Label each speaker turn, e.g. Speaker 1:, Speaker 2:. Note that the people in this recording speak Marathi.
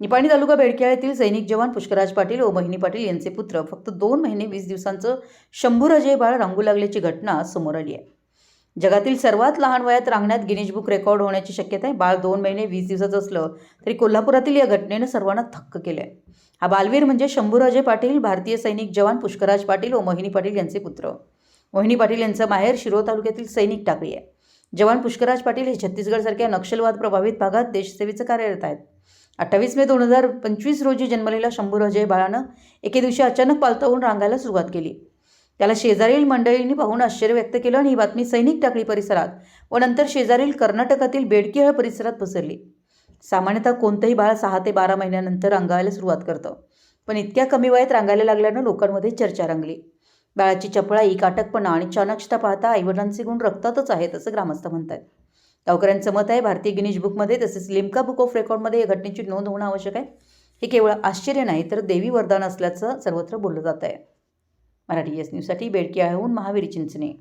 Speaker 1: निपाणी तालुका बेडकिया येथील सैनिक जवान पुष्कराज पाटील व मोहिनी पाटील यांचे पुत्र फक्त दोन महिने वीस दिवसांचं शंभूराजे बाळ रांगू लागल्याची घटना समोर आली आहे. जगातील सर्वात लहान वयात रांगण्यात गिनीज बुक रेकॉर्ड होण्याची शक्यता आहे. बाळ दोन महिने वीस दिवसाचं असलं तरी कोल्हापुरातील या घटनेनं सर्वांना थक्क केलं आहे हा बालवीर म्हणजे शंभूराजे पाटील भारतीय सैनिक जवान पुष्कराज पाटील व मोहिनी पाटील यांचे पुत्र. मोहिनी पाटील यांचं माहेर शिरोळ तालुक्यातील सैनिक टाकळी आहे. जवान पुष्कराज पाटील हे छत्तीसगडसारख्या नक्षलवाद प्रभावित भागात देशसेवेचं कार्यरत आहेत. अठ्ठावीस मे दोन हजार पंचवीस रोजी जन्मलेल्या शंभूराजे बाळानं एके दिवशी अचानक पालतावून रांगायला सुरुवात केली. त्याला शेजारील मंडळींनी पाहून आश्चर्य व्यक्त केलं आणि ही बातमी सैनिक टाकळी परिसरात व नंतर शेजारील कर्नाटकातील बेडकिहळ परिसरात पसरली. सामान्यतः कोणतंही बाळ सहा ते बारा महिन्यानंतर रांगायला सुरुवात करतं पण इतक्या कमी वयात रांगायला लागल्यानं लोकांमध्ये चर्चा रंगली. बाळाची चपळाई काटकपणा आणि चाणक्षता पाहता आईवडिलांचे गुण रक्तातच आहेत असं ग्रामस्थ म्हणतात गावकऱ्यांचं मत आहे भारतीय गिनीज बुकमध्ये तसेच लिम्का बुक ऑफ रेकॉर्डमध्ये या घटनेची नोंद होणं आवश्यक आहे. हे केवळ आश्चर्य नाही तर देवी वरदान असल्याचं सर्वत्र बोललं जात आहे मराठी एस न्यूजसाठी बेडकी आहून महावीर चिंचणे.